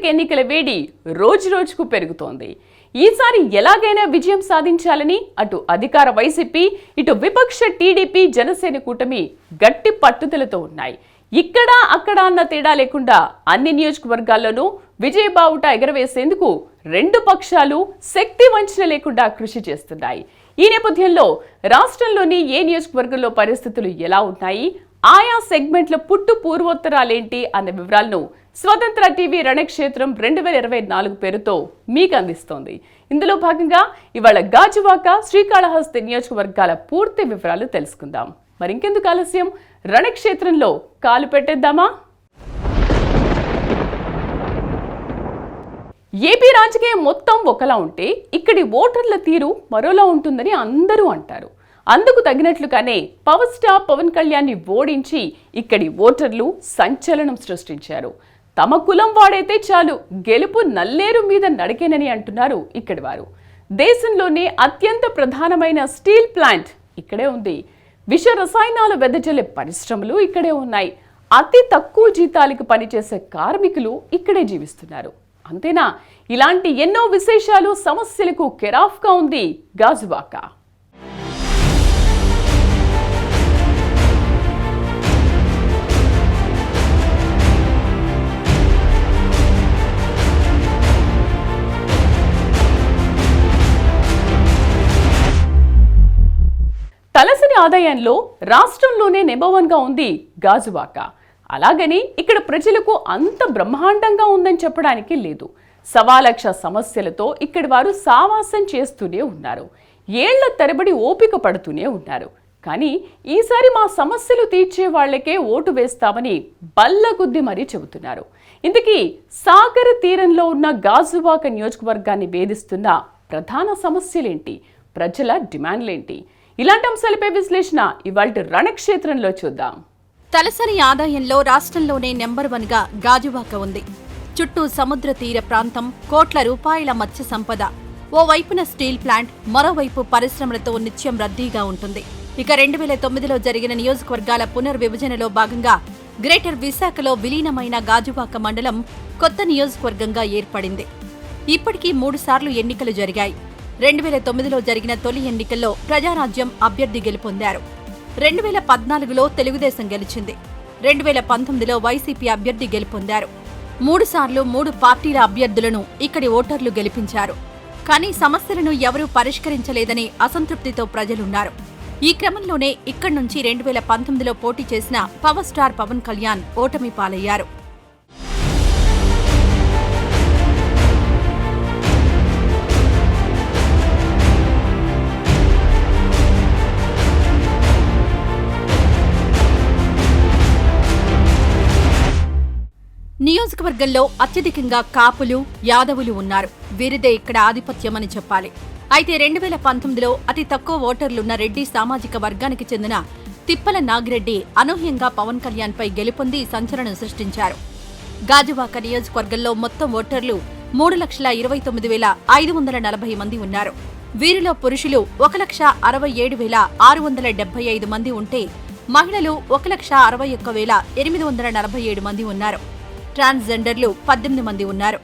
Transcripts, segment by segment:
సార్వత్రిక ఎన్నికల వేడి రోజు రోజుకు పెరుగుతోంది. ఈసారి ఎలాగైనా విజయం సాధించాలని అటు అధికార వైసీపీ ఇటు విపక్ష టీడీపీ జనసేన కూటమి గట్టి పట్టుదలతో ఉన్నాయి. ఇక్కడ అక్కడ అన్న తేడా లేకుండా అన్ని నియోజకవర్గాల్లోనూ విజయ బావుట ఎగరవేసేందుకు రెండు పక్షాలు శక్తి వంచన లేకుండా కృషి చేస్తున్నాయి. ఈ నేపథ్యంలో రాష్ట్రంలోని ఏ నియోజకవర్గంలో పరిస్థితులు ఎలా ఉన్నాయి? ఆయా సెగ్మెంట్ల పుట్టు పూర్వోత్తరాలేంటి? అన్న వివరాలను స్వతంత్ర టీవీ రణక్షేత్రం రెండు వేల ఇరవై నాలుగు పేరుతో మీకు అందిస్తోంది. ఇందులో భాగంగా ఇవాళ గాజువాక శ్రీకాళహస్తి నియోజకవర్గాల పూర్తి వివరాలు తెలుసుకుందాం. మరి ఇంకెందుకు ఆలస్యం? రణక్షేత్రంలో కాలు పెట్టేద్దామా? ఏపీ రాజకీయం మొత్తం ఒకలా ఉంటే ఇక్కడి ఓటర్ల తీరు మరోలా ఉంటుందని అందరూ అంటారు. అందుకు తగినట్లుగానే పవర్ స్టార్ పవన్ కళ్యాణ్ని ఓడించి ఇక్కడి ఓటర్లు సంచలనం సృష్టించారు. తమ కులం వాడైతే చాలు గెలుపు నల్లేరు మీద నడికేనని అంటున్నారు ఇక్కడి వారు. దేశంలోనే అత్యంత ప్రధానమైన స్టీల్ ప్లాంట్ ఇక్కడే ఉంది. విష రసాయనాలు వెదజల్లే పరిశ్రమలు ఇక్కడే ఉన్నాయి. అతి తక్కువ జీతాలకు పనిచేసే కార్మికులు ఇక్కడే జీవిస్తున్నారు. అంతేనా? ఇలాంటి ఎన్నో విశేషాలు సమస్యలకు కెరాఫ్గా ఉంది గాజువాకా. ఆదాయంలో రాష్ట్రంలోనే నెంబర్ వన్గా ఉంది గాజువాక. అలాగని ఇక్కడ ప్రజలకు అంత బ్రహ్మాండంగా ఉందని చెప్పడానికి లేదు. సవాలక్ష సమస్యలతో ఇక్కడి వారు సావాసం చేస్తూనే ఉన్నారు. ఏళ్ళ తరబడి ఓపిక పడుతూనే ఉన్నారు. కానీ ఈసారి మా సమస్యలు తీర్చే వాళ్ళకే ఓటు వేస్తామని బల్లగుద్ది మరీ చెబుతున్నారు. ఇందుకీ సాగర తీరంలో ఉన్న గాజువాక నియోజకవర్గాన్ని వేధిస్తున్న ప్రధాన సమస్యలేంటి? ప్రజల డిమాండ్లేంటి? ఇలాంటి అంశాలపై విశ్లేషణ ఇవాళ రణక్షేత్రంలో చూద్దాం. తలసరి ఆదాయంలో రాష్ట్రంలోనే నెంబర్ వన్గా గాజువాక ఉంది. చుట్టూ సముద్ర తీర ప్రాంతం కోట్ల రూపాయల మత్స్య సంపద. ఓవైపున స్టీల్ ప్లాంట్ మరోవైపు పరిశ్రమలతో నిత్యం రద్దీగా ఉంటుంది. ఇక రెండు వేల తొమ్మిదిలో జరిగిన నియోజకవర్గాల పునర్విభజనలో భాగంగా గ్రేటర్ విశాఖలో విలీనమైన గాజువాక మండలం కొత్త నియోజకవర్గంగా ఏర్పడింది. ఇప్పటికీ మూడుసార్లు ఎన్నికలు జరిగాయి. రెండు వేల తొమ్మిదిలో జరిగిన తొలి ఎన్నికల్లో ప్రజారాజ్యం అభ్యర్థి గెలుపొందారు. రెండు వేల పద్నాలుగులో తెలుగుదేశం గెలిచింది. రెండు వేల పంతొమ్మిదిలో వైసీపీ అభ్యర్థి గెలుపొందారు. మూడుసార్లు మూడు పార్టీల అభ్యర్థులను ఇక్కడి ఓటర్లు గెలిపించారు. కానీ సమస్యలను ఎవరూ పరిష్కరించలేదని అసంతృప్తితో ప్రజలున్నారు. ఈ క్రమంలోనే ఇక్కడి నుంచి రెండు వేల పంతొమ్మిదిలో పోటీ చేసిన పవర్ స్టార్ పవన్ కళ్యాణ్ ఓటమి పాలయ్యారు నియోజకవర్గంలో అత్యధికంగా కాపులు యాదవులు ఉన్నారు. వీరిదే ఇక్కడ ఆధిపత్యమని చెప్పాలి. అయితే రెండు వేల పంతొమ్మిదిలో అతి తక్కువ ఓటర్లున్న రెడ్డి సామాజిక వర్గానికి చెందిన తిప్పల నాగిరెడ్డి అనూహ్యంగా పవన్ కళ్యాణ్ పై గెలుపొంది సంచలనం సృష్టించారు. గాజువాక నియోజకవర్గంలో మొత్తం ఓటర్లు మూడు లక్షల ఇరవై తొమ్మిది వేల ఐదు వందల నలభై మంది ఉన్నారు. వీరిలో పురుషులు ఒక లక్ష అరవై ఏడు వేల ఆరు వందల డెబ్బై ఐదు మంది ఉంటే మహిళలు ఒక లక్ష అరవై ఒక్క వేల ఎనిమిది వందల నలభై ఏడు మంది ఉన్నారు. ట్రాన్స్జెండర్లు పద్దెనిమిది మంది ఉన్నారు.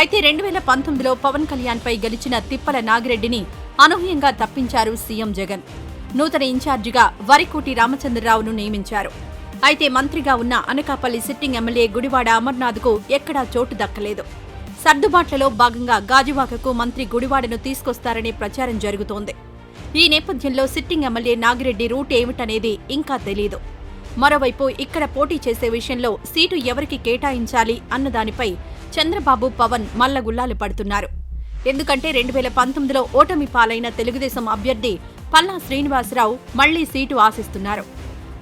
అయితే రెండు వేల పంతొమ్మిదిలో పవన్ కళ్యాణ్పై గెలిచిన తిప్పల నాగిరెడ్డిని అనూహ్యంగా తప్పించారు సీఎం జగన్. నూతన ఇన్ఛార్జిగా వరికోటి రామచంద్రరావును నియమించారు. అయితే మంత్రిగా ఉన్న అనకాపల్లి సిట్టింగ్ ఎమ్మెల్యే గుడివాడ అమర్నాథ్కు ఎక్కడా చోటు దక్కలేదు. సర్దుబాట్లలో భాగంగా గాజువాకకు మంత్రి గుడివాడను తీసుకొస్తారనే ప్రచారం జరుగుతోంది. ఈ నేపథ్యంలో సిట్టింగ్ ఎమ్మెల్యే నాగిరెడ్డి రూట్ ఏమిటనేది ఇంకా తెలియదు మరోవైపు ఇక్కడ పోటీ చేసే విషయంలో సీటు ఎవరికి కేటాయించాలి అన్నదానిపై చంద్రబాబు పవన్ మల్లగుల్లాలు పడుతున్నారు. ఎందుకంటే రెండు వేల పంతొమ్మిదిలో ఓటమి పాలైన తెలుగుదేశం అభ్యర్థి పల్లా శ్రీనివాసరావు మళ్ళీ సీటు ఆశిస్తున్నారు.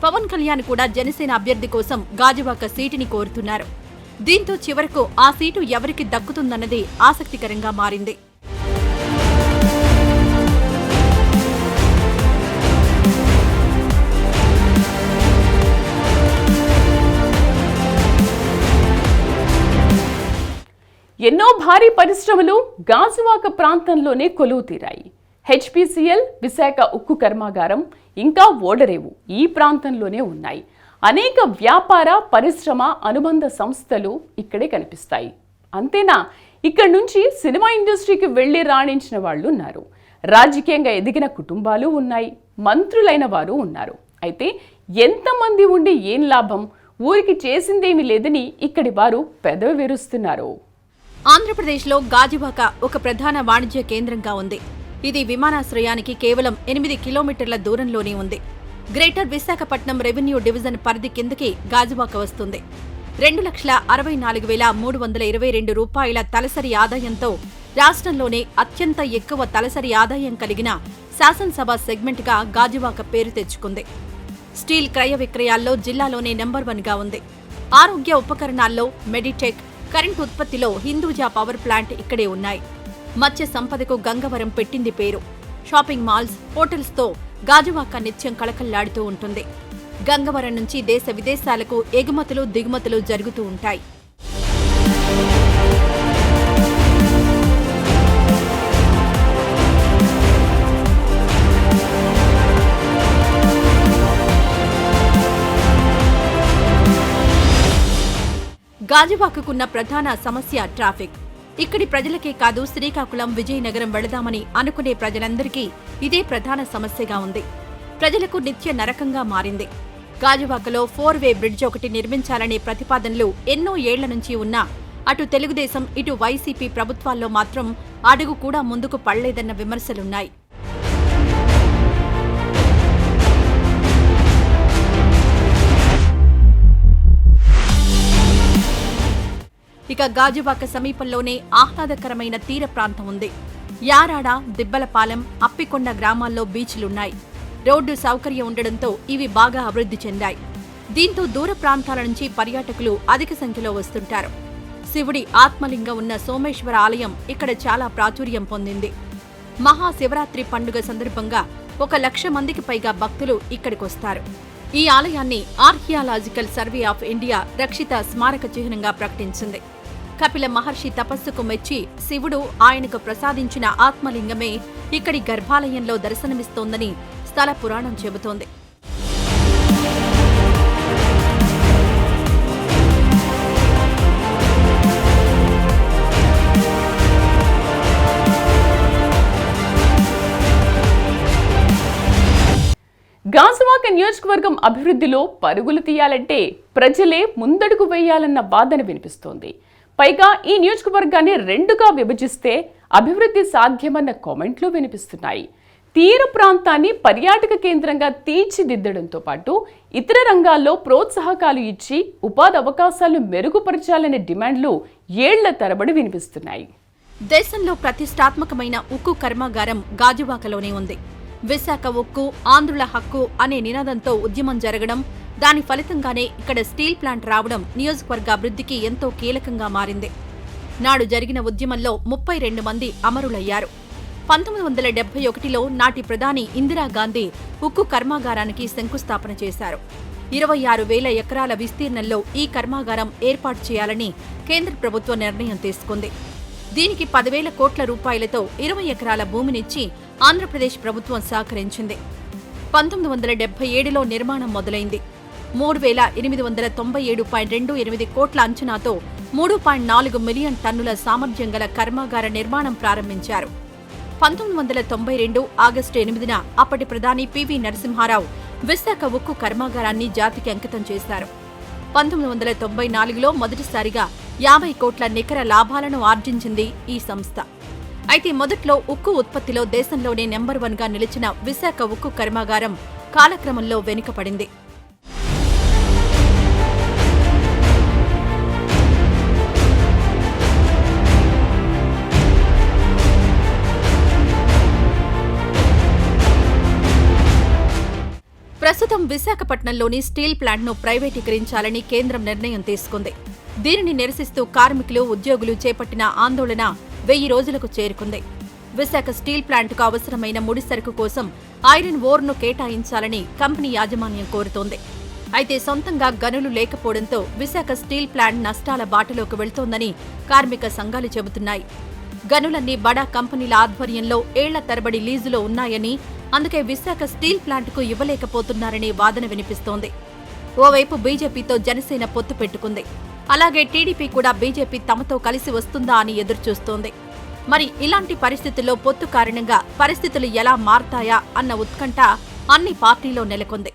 పవన్ కళ్యాణ్ కూడా జనసేన అభ్యర్థి కోసం గాజువాక సీటుని కోరుతున్నారు. దీంతో చివరకు ఆ సీటు ఎవరికి దక్కుతుందన్నది ఆసక్తికరంగా మారింది. ఎన్నో భారీ పరిశ్రమలు గాజువాక ప్రాంతంలోనే కొలువు తీరాయి హెచ్పిసిఎల్ విశాఖ ఉక్కు కర్మాగారం ఇంకా ఓడరేవు ఈ ప్రాంతంలోనే ఉన్నాయి. అనేక వ్యాపార పరిశ్రమ అనుబంధ సంస్థలు ఇక్కడే కనిపిస్తాయి. అంతేనా? ఇక్కడ నుంచి సినిమా ఇండస్ట్రీకి వెళ్ళి రాణించిన వాళ్ళు ఉన్నారు. రాజకీయంగా ఎదిగిన కుటుంబాలు ఉన్నాయి. మంత్రులైన వారు ఉన్నారు. అయితే ఎంతమంది ఉండి ఏం లాభం? ఊరికి చేసిందేమీ లేదని ఇక్కడి వారు పెదవి విరుస్తున్నారు. ఆంధ్రప్రదేశ్లో గాజువాక ఒక ప్రధాన వాణిజ్య కేంద్రంగా ఉంది. ఇది విమానాశ్రయానికి కేవలం ఎనిమిది కిలోమీటర్ల దూరంలోనే ఉంది. గ్రేటర్ విశాఖపట్నం రెవెన్యూ డివిజన్ పరిధి కిందకి గాజువాక వస్తుంది. రెండు లక్షల అరవై నాలుగు వేల మూడు వందల ఇరవై రెండు రూపాయల తలసరి ఆదాయంతో రాష్ట్రంలోనే అత్యంత ఎక్కువ తలసరి ఆదాయం కలిగిన శాసనసభ సెగ్మెంట్గా గాజువాక పేరు తెచ్చుకుంది. స్టీల్ క్రయ విక్రయాల్లో జిల్లాలోనే నెంబర్ వన్గా ఉంది. ఆరోగ్య ఉపకరణాల్లో మెడిటెక్ కరెంట్ ఉత్పత్తిలో హిందూజా పవర్ ప్లాంట్ ఇక్కడే ఉన్నాయి. మత్స్య సంపదకు గంగవరం పెట్టింది పేరు. షాపింగ్ మాల్స్ హోటల్స్తో గాజువాక నిత్యం కళకళ్ళాడుతూ ఉంటుంది. గంగవరం నుంచి దేశ విదేశాలకు ఎగుమతులు దిగుమతులు జరుగుతూ ఉంటాయి. గాజువాకకున్న ప్రధాన సమస్య ట్రాఫిక్. ఇక్కడి ప్రజలకే కాదు శ్రీకాకుళం విజయనగరం వెళదామని అనుకునే ప్రజలందరికీ ఇదే ప్రధాన సమస్యగా ఉంది. ప్రజలకు నిత్య నరకంగా మారింది. గాజువాకలో ఫోర్ వే బ్రిడ్జ్ ఒకటి నిర్మించాలనే ప్రతిపాదనలు ఎన్నో ఏళ్ళ నుంచి ఉన్నా అటు తెలుగుదేశం ఇటు వైసీపీ ప్రభుత్వాల్లో మాత్రం అడుగు కూడా ముందుకు పడలేదన్న విమర్శలున్నాయి. ఇక గాజువాక సమీపంలోనే ఆహ్లాదకరమైన తీర ప్రాంతం ఉంది. యారాడ దిబ్బలపాలెం అప్పికొండ గ్రామాల్లో బీచ్లున్నాయి. రోడ్డు సౌకర్యం ఉండడంతో ఇవి బాగా అభివృద్ధి చెందాయి. దీంతో దూర ప్రాంతాల నుంచి పర్యాటకులు అధిక సంఖ్యలో వస్తుంటారు. శివుడి ఆత్మలింగం ఉన్న సోమేశ్వర ఆలయం ఇక్కడ చాలా ప్రాచుర్యం పొందింది. మహాశివరాత్రి పండుగ సందర్భంగా ఒక లక్ష మందికి పైగా భక్తులు ఇక్కడికొస్తారు. ఈ ఆలయాన్ని ఆర్కియాలాజికల్ సర్వే ఆఫ్ ఇండియా రక్షిత స్మారక చిహ్నంగా ప్రకటించింది. కపిల మహర్షి తపస్సుకు మెచ్చి శివుడు ఆయనకు ప్రసాదించిన ఆత్మలింగమే ఇక్కడి గర్భాలయంలో దర్శనమిస్తోందని స్థల పురాణం చెబుతోంది. గాజువాక నియోజకవర్గం అభివృద్ధిలో పరుగులు తీయాలంటే ప్రజలే ముందడుగు వేయాలన్న వాదన వినిపిస్తోంది. పైగా ఈ నియోజకవర్గాన్ని రెండుగా విభజిస్తే అభివృద్ధి సాధ్యమన్న కామెంట్లు వినిపిస్తున్నాయి. తీర ప్రాంతాన్ని పర్యాటక కేంద్రంగా తీర్చిదిద్దడంతో పాటు ఇతర రంగాల్లో ప్రోత్సాహకాలు ఇచ్చి ఉపాధి అవకాశాలు మెరుగుపరచాలనే డిమాండ్లు ఏళ్ళ తరబడి వినిపిస్తున్నాయి. దేశంలో ప్రతిష్టాత్మకమైన ఉక్కు కర్మాగారం గాజువాకలోనే ఉంది. విశాఖ ఉక్కు ఆంధ్రుల హక్కు అనే నినాదంతో ఉద్యమం జరగడం దాని ఫలితంగానే ఇక్కడ స్టీల్ ప్లాంట్ రావడం నియోజకవర్గ అభివృద్ధికి ఎంతో కీలకంగా మారింది. నాడు జరిగిన ఉద్యమంలో ముప్పై రెండు మంది అమరులయ్యారు. పంతొమ్మిది వందల డెబ్బై ఒకటిలో నాటి ప్రధాని ఇందిరాగాంధీ ఉక్కు కర్మాగారానికి శంకుస్థాపన చేశారు. ఇరవై ఆరు వేల ఎకరాల విస్తీర్ణంలో ఈ కర్మాగారం ఏర్పాటు చేయాలని కేంద్ర ప్రభుత్వం నిర్ణయం తీసుకుంది. దీనికి పదివేల కోట్ల రూపాయలతో ఇరవై ఎకరాల భూమినిచ్చి ఆంధ్రప్రదేశ్ ప్రభుత్వం సహకరించింది. పంతొమ్మిది వందల డెబ్బై ఏడులో నిర్మాణం మొదలైంది. మూడు వేల ఎనిమిది వందల తొంభై ఏడు పాయింట్ రెండు ఎనిమిది కోట్ల అంచనాతో మూడు పాయింట్ నాలుగు మిలియన్ టన్నుల సామర్థ్యం గల కర్మాగార నిర్మాణం ప్రారంభించారు. పంతొమ్మిది వందల తొంభై రెండు ఆగస్టు ఎనిమిదిన అప్పటి ప్రధాని పివి నరసింహారావు విశాఖ ఉక్కు కర్మాగారాన్ని జాతికి అంకితం చేశారు. పంతొమ్మిది వందల తొంభై నాలుగులో మొదటిసారిగా యాభై కోట్ల నికర లాభాలను ఆర్జించింది ఈ సంస్థ. అయితే మొదట్లో ఉక్కు ఉత్పత్తిలో దేశంలోనే నెంబర్ వన్గా నిలిచిన విశాఖ ఉక్కు కర్మాగారం కాలక్రమంలో వెనుకపడింది ప్రస్తుతం విశాఖపట్నంలోని స్టీల్ ప్లాంట్ను ప్రైవేటీకరించాలని కేంద్రం నిర్ణయం తీసుకుంది. దీనిని నిరసిస్తూ కార్మికులు ఉద్యోగులు చేపట్టిన ఆందోళన వెయ్యి రోజులకు చేరుకుంది. విశాఖ స్టీల్ ప్లాంట్కు అవసరమైన ముడిసరుకు కోసం ఐరన్ ఓర్ను కేటాయించాలని కంపెనీ యాజమాన్యం కోరుతోంది. అయితే సొంతంగా గనులు లేకపోవడంతో విశాఖ స్టీల్ ప్లాంట్ నష్టాల బాటలోకి వెళ్తోందని కార్మిక సంఘాలు చెబుతున్నాయి. గనులన్నీ బడా కంపెనీల ఆధ్వర్యంలో ఏళ్ళ తరబడి లీజులో ఉన్నాయని అందుకే విశాఖ స్టీల్ ప్లాంట్కు ఇవ్వలేకపోతున్నారనే వాదన వినిపిస్తోంది. ఓవైపు బీజేపీతో జనసేన పొత్తు పెట్టుకుంది. అలాగే టీడీపీ కూడా బీజేపీ తమతో కలిసి వస్తుందా అని ఎదురుచూస్తోంది. మరి ఇలాంటి పరిస్థితుల్లో పొత్తు కారణంగా పరిస్థితులు ఎలా మారతాయా అన్న ఉత్కంఠ అన్ని పార్టీలో నెలకొంది.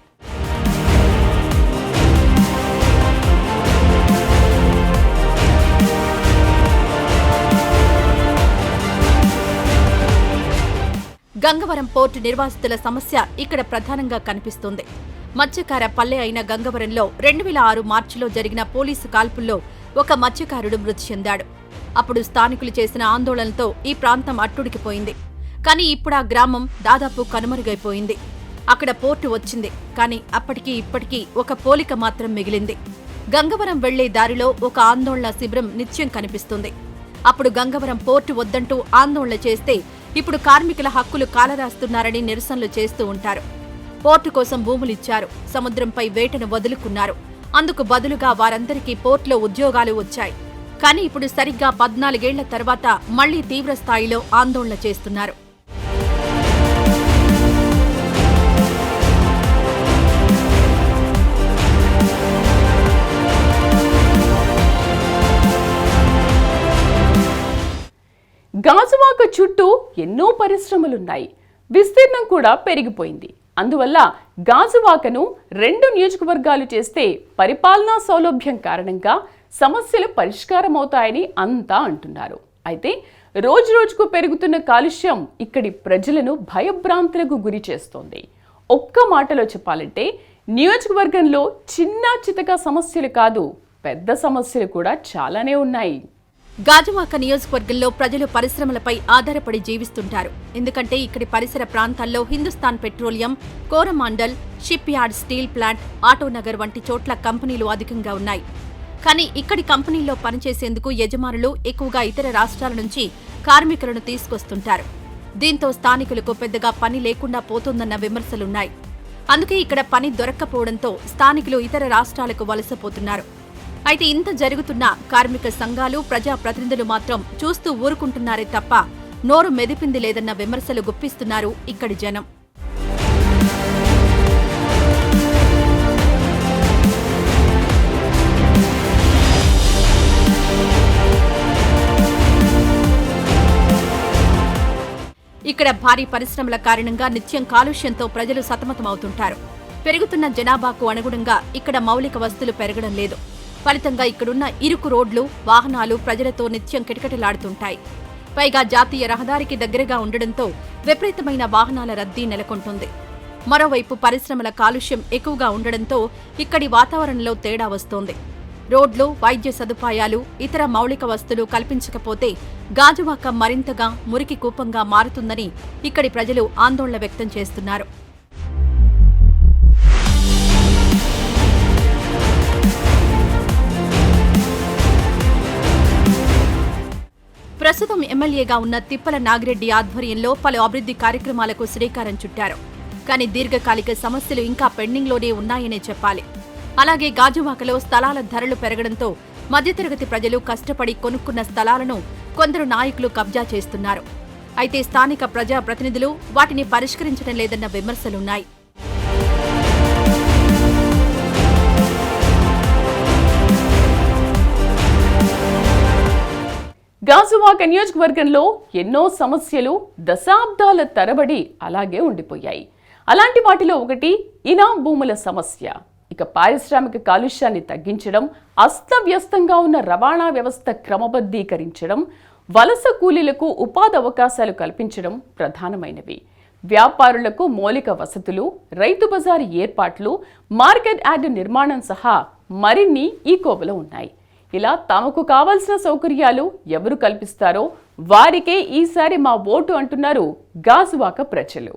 గంగవరం పోర్టు నిర్వాసితుల సమస్య ఇక్కడ ప్రధానంగా కనిపిస్తుంది. మత్స్యకార పల్లె అయిన గంగవరంలో రెండు వేల ఆరు మార్చిలో జరిగిన పోలీసు కాల్పుల్లో ఒక మత్స్యకారుడు మృతి చెందాడు. అప్పుడు స్థానికులు చేసిన ఆందోళనతో ఈ ప్రాంతం అట్టుడికిపోయింది. కానీ ఇప్పుడు ఆ గ్రామం దాదాపు కనుమరుగైపోయింది. అక్కడ పోర్టు వచ్చింది కానీ అప్పటికి ఇప్పటికీ ఒక పోలిక మాత్రం మిగిలింది. గంగవరం వెళ్ళే దారిలో ఒక ఆందోళన శిబిరం నిత్యం కనిపిస్తుంది. అప్పుడు గంగవరం పోర్టు వద్దంటూ ఆందోళన చేస్తే ఇప్పుడు కార్మికుల హక్కులు కాలరాస్తున్నారని నిరసనలు చేస్తూ ఉంటారు. పోర్టు కోసం భూములిచ్చారు. సముద్రంపై వేటను వదులుకున్నారు. అందుకు బదులుగా వారందరికీ పోర్టులో ఉద్యోగాలు వచ్చాయి. కానీ ఇప్పుడు సరిగ్గా పద్నాలుగేళ్ళ తర్వాత మళ్ళీ తీవ్ర స్థాయిలో ఆందోళన చేస్తున్నారు. గాజువాక చుట్టూ ఎన్నో పరిశ్రమలున్నాయి. విస్తీర్ణం కూడా పెరిగిపోయింది. అందువల్ల గాజువాకను రెండు నియోజకవర్గాలు చేస్తే పరిపాలనా సౌలభ్యం కారణంగా సమస్యలు పరిష్కారం అవుతాయని అంతా అంటున్నారు. అయితే రోజు రోజుకు పెరుగుతున్న కాలుష్యం ఇక్కడి ప్రజలను భయభ్రాంతులకు గురి చేస్తోంది. ఒక్క మాటలో చెప్పాలంటే నియోజకవర్గంలో చిన్న చితక సమస్యలు కాదు పెద్ద సమస్యలు కూడా చాలానే ఉన్నాయి. గాజువాక నియోజకవర్గంలో ప్రజలు పరిశ్రమలపై ఆధారపడి జీవిస్తుంటారు. ఎందుకంటే ఇక్కడి పరిసర ప్రాంతాల్లో Hindustan petroleum Coromandel shipyard steel plant Autonagar వంటి చోట్ల కంపెనీలు అధికంగా ఉన్నాయి. కానీ ఇక్కడి కంపెనీల్లో పనిచేసేందుకు యజమానులు ఎక్కువగా ఇతర రాష్ట్రాల నుంచి కార్మికులను తీసుకొస్తుంటారు. దీంతో స్థానికులకు పెద్దగా పని లేకుండా పోతుందన్న విమర్శలున్నాయి. అందుకే ఇక్కడ పని దొరక్కపోవడంతో స్థానికులు ఇతర రాష్ట్రాలకు వలసపోతున్నారు. అయితే ఇంత జరుగుతున్న కార్మిక సంఘాలు ప్రజాప్రతినిధులు మాత్రం చూస్తూ ఊరుకుంటున్నారే తప్ప నోరు మెదిపింది లేదన్న విమర్శలు గుప్పిస్తున్నారు ఇక్కడి జనం. ఇక్కడ భారీ పరిశ్రమల కారణంగా నిత్యం కాలుష్యంతో ప్రజలు సతమతమవుతుంటారు. పెరుగుతున్న జనాభాకు అనుగుణంగా ఇక్కడ మౌలిక వస్తువులు పెరగడం లేదు. ఫలితంగా ఇక్కడున్న ఇరుకు రోడ్లు వాహనాలు ప్రజలతో నిత్యం కిటకిటలాడుతుంటాయి. పైగా జాతీయ రహదారికి దగ్గరగా ఉండడంతో విపరీతమైన వాహనాల రద్దీ నెలకొంటుంది. మరోవైపు పరిశ్రమల కాలుష్యం ఎక్కువగా ఉండడంతో ఇక్కడి వాతావరణంలో తేడా వస్తోంది. రోడ్లు వైద్య సదుపాయాలు ఇతర మౌలిక వస్తువులు కల్పించకపోతే గాజువాక మరింతగా మురికి కూపంగా మారుతుందని ఇక్కడి ప్రజలు ఆందోళన వ్యక్తం చేస్తున్నారు. ప్రస్తుతం ఎమ్మెల్యేగా ఉన్న తిప్పల నాగిరెడ్డి ఆధ్వర్యంలో పలు అభివృద్ధి కార్యక్రమాలకు శ్రీకారం చుట్టారు. కానీ దీర్ఘకాలిక సమస్యలు ఇంకా పెండింగ్లోనే ఉన్నాయనే చెప్పాలి. అలాగే గాజువాకలో స్థలాల ధరలు పెరగడంతో మధ్యతరగతి ప్రజలు కష్టపడి కొనుక్కున్న స్థలాలను కొందరు నాయకులు కబ్జా చేస్తున్నారు. అయితే స్థానిక ప్రజా ప్రతినిధులు వాటిని పరిష్కరించడం లేదన్న విమర్శలున్నాయి. గాజువాక నియోజకవర్గంలో ఎన్నో సమస్యలు దశాబ్దాల తరబడి అలాగే ఉండిపోయాయి. అలాంటి వాటిలో ఒకటి ఇనాం భూముల సమస్య. ఇక పారిశ్రామిక కాలుష్యాన్ని తగ్గించడం అస్తవ్యస్తంగా ఉన్న రవాణా వ్యవస్థ క్రమబద్ధీకరించడం వలస కూలీలకు ఉపాధి అవకాశాలు కల్పించడం ప్రధానమైనవి. వ్యాపారులకు మౌలిక వసతులు రైతు బజారు ఏర్పాట్లు మార్కెట్ యార్డు నిర్మాణం సహా మరిన్ని ఈ కోవలో ఉన్నాయి. ఇలా తమకు కావలసిన సౌకర్యాలు ఎవరు కల్పిస్తారో వారికే ఈసారి మా ఓటు అంటున్నారు గాజువాక ప్రజలు.